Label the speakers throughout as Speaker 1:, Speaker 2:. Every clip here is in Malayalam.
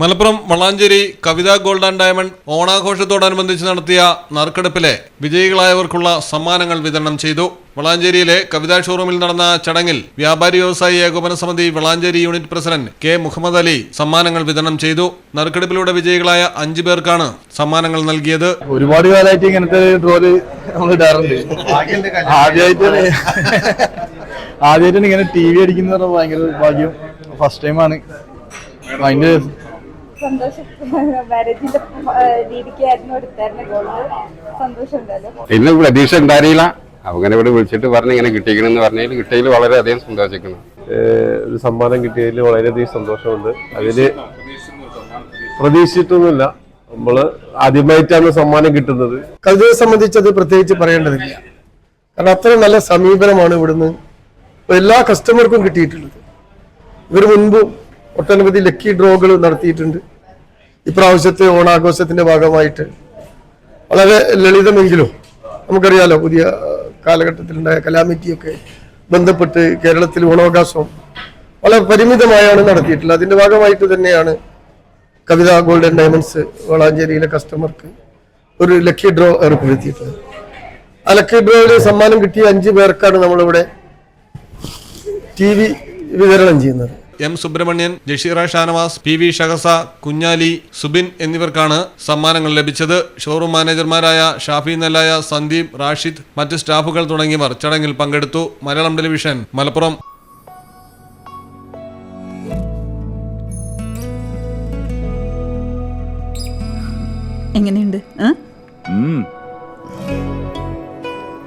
Speaker 1: Malappuram Valanchery Kavitha gold and diamond ഓണാഘോഷത്തോടനുബന്ധിച്ച് നടത്തിയ നറുക്കെടുപ്പിലെ വിജയികളായവർക്കുള്ള സമ്മാനങ്ങൾ വിതരണം ചെയ്തു. വളാഞ്ചേരിയിലെ കവിതാ ഷോറൂമിൽ നടന്ന ചടങ്ങിൽ Vyapari Vyavasayi Ekopana Samithi Valanchery unit president K Muhammad Ali സമ്മാനങ്ങൾ വിതരണം ചെയ്തു. നറുക്കെടുപ്പിലൂടെ വിജയികളായ അഞ്ചു പേർക്കാണ് സമ്മാനങ്ങൾ നൽകിയത്.
Speaker 2: ഒരുപാട് കാലമായിട്ട് ഇങ്ങനത്തെ ട്രോൽ നമ്മൾ ആദ്യമായിട്ടാണ് ഇങ്ങനെ ടി വി അടിക്കുന്ന ഭയങ്കര ഭാഗ്യം. ഫസ്റ്റ് ടൈമാണ് അതിന്റെ
Speaker 3: സന്തോഷം മാരേജിന്റെ രീതിക്കായിരുന്നു എടുത്തായിരുന്നു ഗോൾഡ് സന്തോഷം ഉണ്ടല്ലോ
Speaker 4: പിന്നെ പ്രതീക്ഷ ഉണ്ടായിരുന്നില്ല. അങ്ങനെ ഇവിടെ വിളിച്ചിട്ട് പറഞ്ഞ് ഇങ്ങനെ കിട്ടിക്കണെന്ന് പറഞ്ഞതിൽ കിട്ടിയതിൽ വളരെയധികം സന്തോഷിക്കുന്നു.
Speaker 5: ഏഹ് ഒരു സമ്മാനം കിട്ടിയതിൽ വളരെയധികം സന്തോഷമുണ്ട്. അതിൽ പ്രതീക്ഷിച്ചിട്ടൊന്നുമില്ല. നമ്മൾ ആദ്യമായിട്ടാണ് സമ്മാനം കിട്ടുന്നത്.
Speaker 6: കവിതയെ സംബന്ധിച്ച് അത് പ്രത്യേകിച്ച് പറയേണ്ടതില്ല. കാരണം അത്ര നല്ല സമീപനമാണ് ഇവിടുന്ന് എല്ലാ കസ്റ്റമർക്കും കിട്ടിയിട്ടുള്ളത്. ഇവർ മുൻപും ഒട്ടനവധി ലക്കി ഡ്രോകൾ നടത്തിയിട്ടുണ്ട്. ഇപ്രാവശ്യത്തെ ഓണാഘോഷത്തിന്റെ ഭാഗമായിട്ട് വളരെ ലളിതമെങ്കിലും നമുക്കറിയാലോ പുതിയ കാലഘട്ടത്തിലുണ്ടായ കലാമിറ്റിയൊക്കെ ബന്ധപ്പെട്ട് കേരളത്തിൽ ഓണാവകാശം വളരെ പരിമിതമായാണ് നടത്തിയിട്ടുള്ളത്. അതിന്റെ ഭാഗമായിട്ട് തന്നെയാണ് കവിത ഗോൾഡൻ ഡയമണ്ട്സ് വളാഞ്ചേരിയിലെ കസ്റ്റമർക്ക് ഒരു ലക്കി ഡ്രോ ഏർപ്പെടുത്തിയിട്ടുള്ളത്. ആ ലക്കി ഡ്രോയിൽ സമ്മാനം കിട്ടിയ അഞ്ച് പേർക്കാണ് നമ്മളിവിടെ ടി വി വിതരണം ചെയ്യുന്നത്.
Speaker 1: M Subramanian Jasheera Shanavas P V Shahasa Kunhali Subin എന്നിവർക്കാണ് സമ്മാനങ്ങൾ ലഭിച്ചത്. ഷോറൂം മാനേജർമാരായ ഷാഫി നെല്ലായ സന്ദീപ് റാഷിദ് മറ്റ് സ്റ്റാഫുകൾ തുടങ്ങിയവർ ചടങ്ങിൽ പങ്കെടുത്തു. മലയാളം ടെലിവിഷൻ മലപ്പുറം.
Speaker 7: എങ്ങനെയുണ്ട്.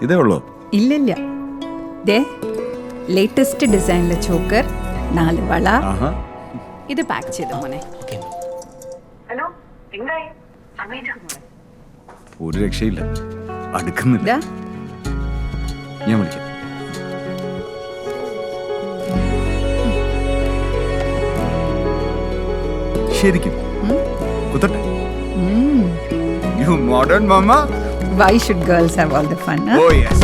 Speaker 8: ഇതേ ഉള്ളോ?
Speaker 7: ഇല്ലില്ല. ദേ ലേറ്റസ്റ്റ് ഡിസൈനിലെ ചോക്കർ നാല് വള. ഇത് പാക്ക് ചെയ്ത മോനെ?
Speaker 8: ഒരു രക്ഷയില്ല. അടുക്കുന്നില്ല. ഞാൻ വിളിക്കാം. ശരിക്കും. കുത്തട്ടെ. You modern mamma
Speaker 7: why should girls have all the fun
Speaker 8: oh yes